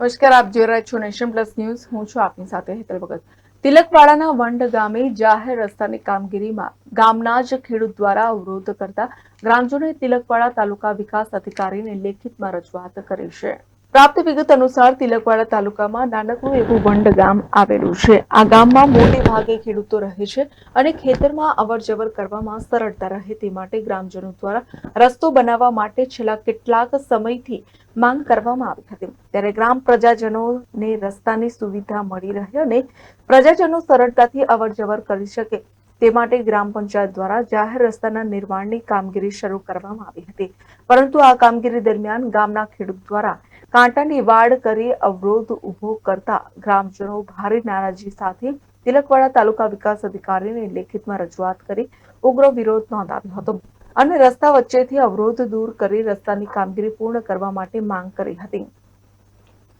નમસ્કાર, આપ જોઈ રહ્યા છો નેશન પ્લસ ન્યૂઝ. હું છું આપની સાથે હેતલ ભગત. તિલકવાડાના વંડ ગામે જાહેર રસ્તાની કામગીરીમાં ગામના જ ખેડૂત દ્વારા અવરોધ કરતા ગ્રામજનોએ તિલકવાડા તાલુકા વિકાસ અધિકારીને લેખિતમાં રજૂઆત કરી છે. પ્રાપ્ત વિગત અનુસાર તિલકવાડા તાલુકામાં નાનકડું એવું વંડ ગામ આવેલું છે. આ ગામમાં મોટે ભાગે ખેડૂતો રહે છે અને ખેતરમાં અવર જવર કરવામાં સરળતા રહે તે માટે ગ્રામજનો દ્વારા રસ્તો બનાવવા માટે છેલ્લા કેટલાક સમયથી માંગ કરવામાં આવી હતી. ત્યારે ગ્રામ પ્રજાજનોને રસ્તાની સુવિધા મળી રહે અને પ્રજાજનો સરળતાથી અવર જવર કરી શકે તે માટે ગ્રામ પંચાયત દ્વારા જાહેર રસ્તાના નિર્માણની કામગીરી શરૂ કરવામાં આવી હતી. પરંતુ આ કામગીરી દરમિયાન ગામના ખેડૂત દ્વારા કાંટાની વાડ કરી અવરોધ ઊભો કરતા ગ્રામજનો ભારે નારાજી સાથે તિલકવાડા તાલુકા વિકાસ અધિકારીને લેખિતમાં રજૂઆત કરી ઉગ્ર વિરોધ નોંધાવ્યો હતો અને રસ્તા વચ્ચેથી અવરોધ દૂર કરી રસ્તાની કામગીરી પૂર્ણ કરવા માટે માંગ કરી હતી.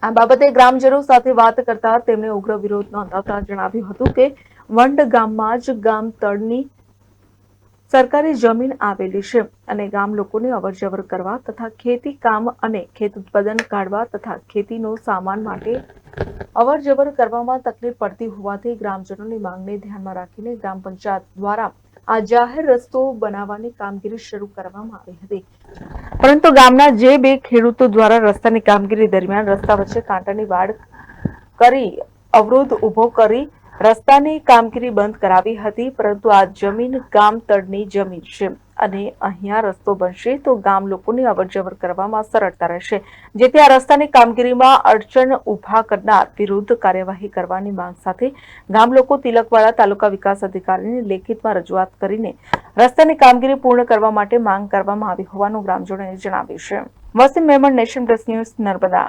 આ બાબતે ગ્રામજનો સાથે વાત કરતા તેમણે ઉગ્ર વિરોધ નોંધાવતા જણાવ્યું હતું કે વંડ ગામમાં જ ગામ તળની સરકારી જમીન આવેલી છે અને ગામ લોકોને અવરજવર કરવા તથા ખેતી કામ અને ખેત ઉત્પાદન કાઢવા તથા ખેતીનો સામાન માટે અવરજવર કરવામાં તકલીફ પડતી હોવાથી ગ્રામજનોની માંગને ધ્યાનમાં રાખીને ગ્રામ પંચાયત દ્વારા આ જાહેર રસ્તો બનાવવાની કામગીરી શરૂ કરવામાં આવી હતી. પરંતુ ગામના જે બે ખેડૂતો દ્વારા રસ્તાની કામગીરી દરમિયાન રસ્તા વચ્ચે કાંટાની વાડ કરી અવરોધ ઊભો કરી રસ્તાની કામગીરી બંધ કરાવી હતી, પરંતુ આ જમીન ગામ તળની જમીન છે અને અહીંયા રસ્તો બનશે તો ગામ લોકોની અવરજવર કરવામાં સરળતા રહેશે. જેથી આ રસ્તાની કામગીરીમાં અડચણ ઊભા કરનાર વિરુદ્ધ કાર્યવાહી કરવાની માંગ સાથે ગામ લોકો તિલકવાડા તાલુકા વિકાસ અધિકારીને લેખિતમાં રજૂઆત કરીને રસ્તાની કામગીરી પૂર્ણ કરવા માટે માંગ કરવામાં આવી હોવાનું ગ્રામજનોએ જણાવ્યું છે. Wasim Memon nation press news Narmada.